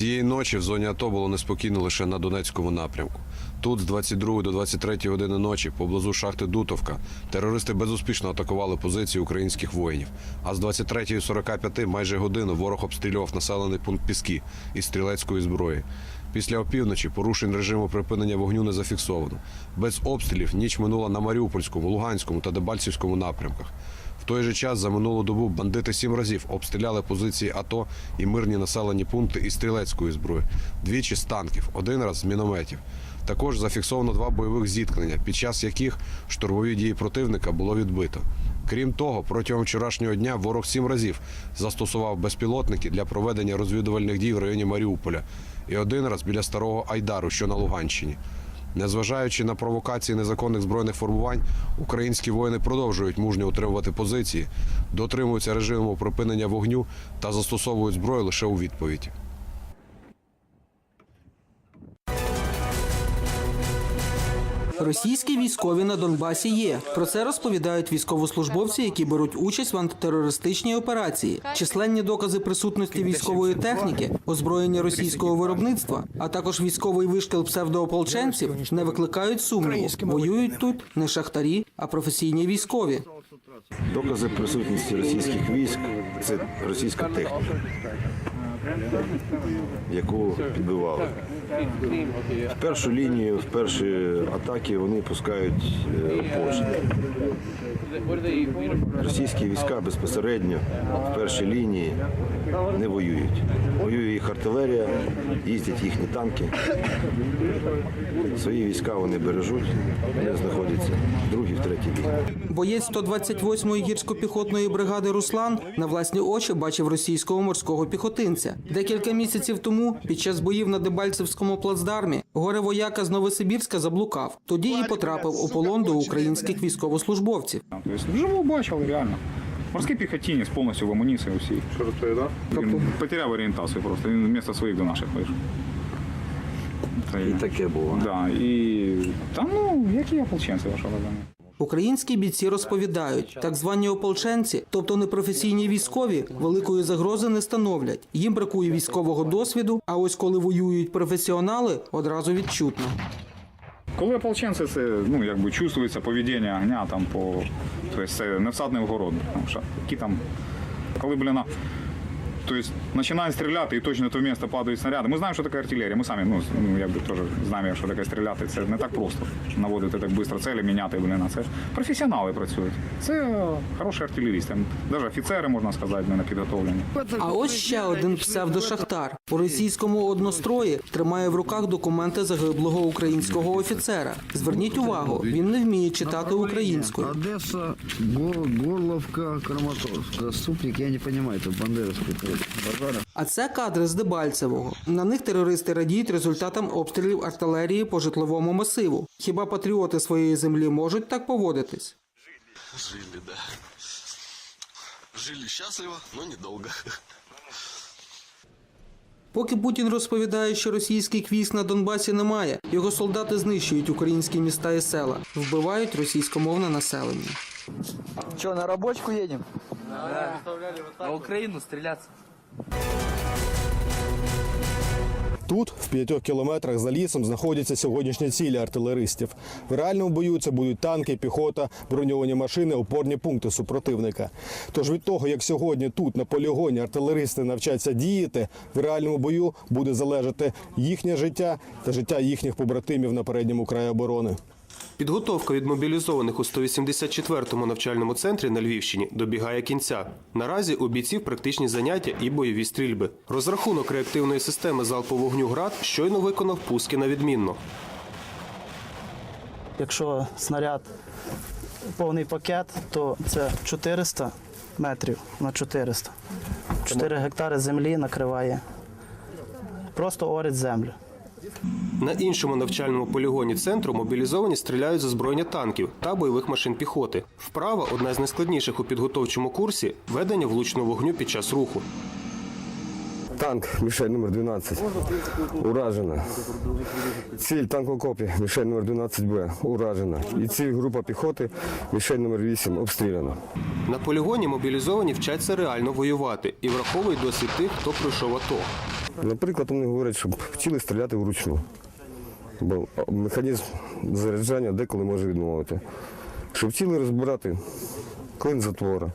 Цієї ночі в зоні АТО було неспокійно лише на Донецькому напрямку. Тут з 22 до 23 години ночі поблизу шахти Дутовка терористи безуспішно атакували позиції українських воїнів. А з 23.45 майже годину ворог обстрілював населений пункт Піски із стрілецької зброї. Після опівночі порушень режиму припинення вогню не зафіксовано. Без обстрілів ніч минула на Маріупольському, Луганському та Дебальцівському напрямках. В той же час за минулу добу бандити сім разів обстріляли позиції АТО і мирні населені пункти із стрілецької зброї, двічі з танків, один раз з мінометів. Також зафіксовано два бойових зіткнення, під час яких штурмові дії противника було відбито. Крім того, протягом вчорашнього дня ворог сім разів застосував безпілотники для проведення розвідувальних дій в районі Маріуполя і один раз біля старого Айдару, що на Луганщині. Незважаючи на провокації незаконних збройних формувань, українські воїни продовжують мужньо утримувати позиції, дотримуються режиму припинення вогню та застосовують зброю лише у відповідь. Російські військові на Донбасі є. Про це розповідають військовослужбовці, які беруть участь в антитерористичній операції. Численні докази присутності військової техніки, озброєння російського виробництва, а також військовий вишкіл псевдоополченців не викликають сумніву. Воюють тут не шахтарі, а професійні військові. Докази присутності російських військ це російська техніка, яку підбивали. В першу лінію, в перші атаки вони пускають е. Російські війська безпосередньо в першій лінії не воюють. Воює їх артилерія, їздять їхні танки. Свої війська вони бережуть, вони знаходяться в другій, в третій лінії. Боєць 128-ї гірсько-піхотної бригади Руслан на власні очі бачив російського морського піхотинця. Декілька місяців тому, під час боїв на Дебальцевському плацдармі, горе вояка з Новосибірська заблукав. Тоді і потрапив у полон до українських військовослужбовців. Тобто вживу бачив, реально. Морський піхотінець повністю в амуніції усій. Він потеряв орієнтацію просто. Він вмісто своїх до наших вийшов. І таке було. Да, і там, ну, які ополченці вашого розуміння? Українські бійці розповідають, так звані ополченці, тобто непрофесійні військові, великої загрози не становлять. Їм бракує військового досвіду. А ось коли воюють професіонали, одразу відчутно. Коли ополченці, це ну, якби чувствується поведіння огня там по. Тобто це не всадний город. Тому що які там. Коли, блін, на- Тобто починають стріляти і точно в то місце падають снаряди. Ми знаємо, що таке артилерія. Ми самі ну, ну, якби теж знаємо, що таке стріляти. Це не так просто наводити так швидко цілі, міняти. Блін, а це професіонали працюють. Це хороші артилерісти. Навіть офіцери, можна сказати, не підготовлені. А ось ще один псевдошахтар у російському однострої тримає в руках документи загиблого українського офіцера. Зверніть увагу, він не вміє читати українською. Одесса, Гор- Горловка, Краматорск. Заступник, я не понимаю, это бандеровский А це кадри з Дебальцевого. На них терористи радіють результатам обстрілів артилерії по житловому масиву. Хіба патріоти своєї землі можуть так поводитись? Жили, да. Жили счастливо, но недолго. Поки Путін розповідає, що російських військ на Донбасі немає, його солдати знищують українські міста і села, вбивають російськомовне населення. Че, на рабочку едем? На Украину стреляться. Тут, в п'ятьох кілометрах за лісом, знаходяться сьогоднішні цілі артилеристів. В реальному бою це будуть танки, піхота, броньовані машини, опорні пункти супротивника. Тож від того, як сьогодні тут на полігоні артилеристи навчаться діяти, в реальному бою буде залежати їхнє життя та життя їхніх побратимів на передньому краї оборони. Підготовка від мобілізованих у 184-му навчальному центрі на Львівщині добігає кінця. Наразі у бійців практичні заняття і бойові стрільби. Розрахунок реактивної системи залпового вогню «Град» щойно виконав пуски на відмінно. Якщо снаряд повний пакет, то це 400 метрів на 400. 4 гектари землі накриває. Просто орить землю. На іншому навчальному полігоні центру мобілізовані стріляють з озброєння танків та бойових машин піхоти. Вправа одна з найскладніших у підготовчому курсі ведення влучного вогню під час руху. Танк, мішель номер 12. Уражена. Ціль танк в окопі, мішель номер 12Б. Уражена. І ціль група піхоти, мішель номер 8 обстріляна. На полігоні мобілізовані вчаться реально воювати і враховують досвід тих, хто пройшов АТО. Наприклад, вони говорять, щоб вчили стріляти вручну. Бо механізм заряджання деколи може відмовити. Щоб вчили розбирати клин затвора.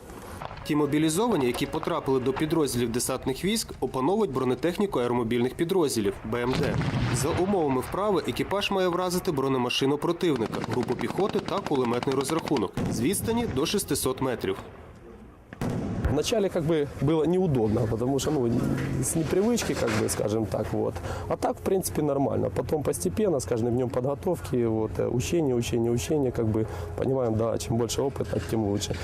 Ті мобілізовані, які потрапили до підрозділів десантних військ, опановують бронетехніку аеромобільних підрозділів БМД. За умовами вправи екіпаж має вразити бронемашину противника, групу піхоти та кулеметний розрахунок з відстані до 600 метрів. Вначале как бы было неудобно, потому что, ну, с непривычки, как бы, скажем так, вот. А так, в принципе, нормально. Потом постепенно, с каждым днем подготовки, вот, э, учения, учения, учения, как бы, понимаем, да, чем больше опыта, тем лучше.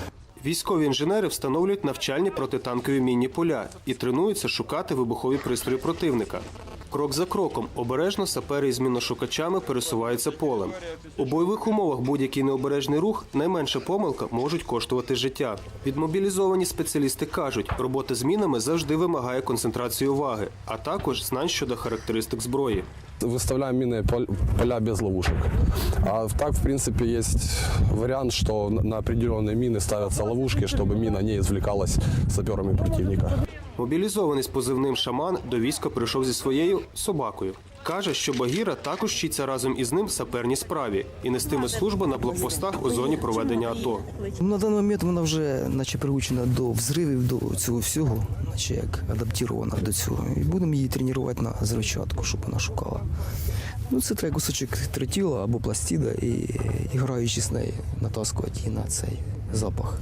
Військові інженери встановлюють навчальні протитанкові мінні поля і тренуються шукати вибухові пристрої противника. Крок за кроком обережно сапери із міношукачами пересуваються полем. У бойових умовах будь-який необережний рух, найменша помилка можуть коштувати життя. Відмобілізовані спеціалісти кажуть, робота з мінами завжди вимагає концентрації уваги, а також знань щодо характеристик зброї. Выставляем минные пол- поля без ловушек. А так, в принципе, есть вариант, что на определенные мины ставятся ловушки, чтобы мина не извлекалась саперами противника. Мобілізований з позивним шаман до війська прийшов зі своєю собакою. Каже, що Багіра також вчиться разом із ним в саперній справі і нестиме службу на блокпостах у зоні проведення АТО. На даний момент вона вже наче приучена до взривів, до цього всього, наче як адаптована до цього. І будемо її тренувати на зрочатку, щоб вона шукала. Ну, це треба кусочок тротіла або пластида і, і граючи з нею, натаскувати її на цей запах.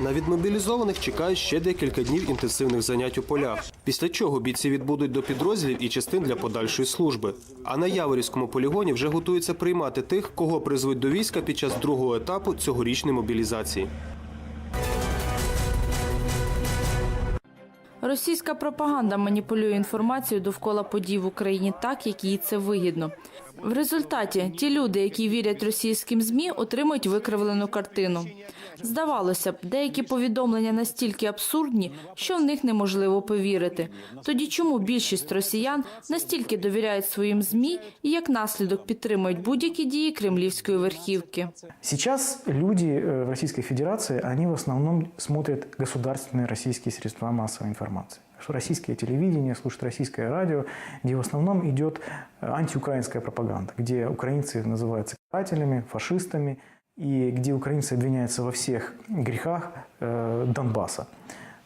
На відмобілізованих чекають ще декілька днів інтенсивних занять у полях. Після чого бійці відбудуть до підрозділів і частин для подальшої служби. А на Яворівському полігоні вже готуються приймати тих, кого призвуть до війська під час другого етапу цьогорічної мобілізації. Російська пропаганда маніпулює інформацією довкола подій в Україні так, як їй це вигідно. В результаті ті люди, які вірять російським змі, отримують викривлену картину. Здавалося б, деякі повідомлення настільки абсурдні, що в них неможливо повірити. Тоді чому більшість росіян настільки довіряють своїм змі і як наслідок підтримують будь-які дії кремлівської верхівки? Сейчас люди э, в Российской Федерации, они в основном смотрят государственные российские средства массовой информации Что Российское телевидение, слушают российское радио, где в основном идет э, антиукраинская пропаганда, где украинцы называются карателями, фашистами, и где украинцы обвиняются во всех грехах э, Донбасса.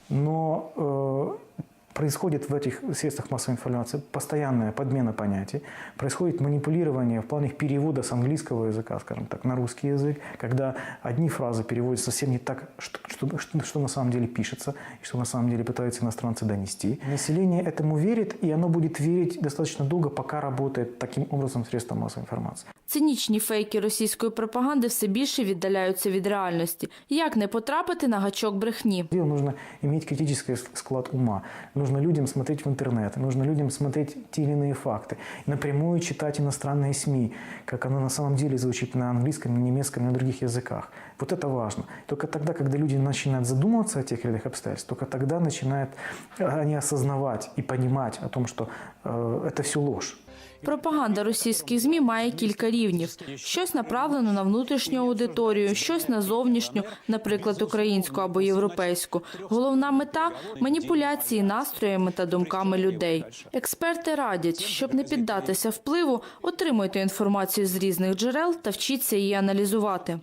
Но э, происходит в этих средствах массовой информации постоянная подмена понятий, происходит манипулирование в плане перевода с английского языка, скажем так, на русский язык, когда одни фразы переводятся совсем не так, что, что, что- что на самом деле пишется, и что на самом деле пытаются иностранцы донести. Население этому верит, и оно будет верить достаточно долго, пока работает таким образом средства массовой информации. Цинічні фейки російської пропаганди все більше віддаляються від реальності. Як не потрапити на гачок брехні? Делу нужно иметь критический с- склад ума. Нужно людям смотреть в интернет, нужно людям смотреть те или иные факты, напрямую читать иностранные СМИ, как оно на самом деле звучит на английском, на немецком, на других языках. Вот это важно. Только тогда, когда люди начинают задумываться о тех или иных обстоятельствах, только тогда начинают э, они осознавать и понимать о том, что э, это все ложь. Пропаганда російських змі має кілька рівнів: щось направлено на внутрішню аудиторію, щось на зовнішню, наприклад, українську або європейську. Головна мета маніпуляції настроями та думками людей. Експерти радять, щоб не піддатися впливу, отримуйте інформацію з різних джерел та вчіться її аналізувати.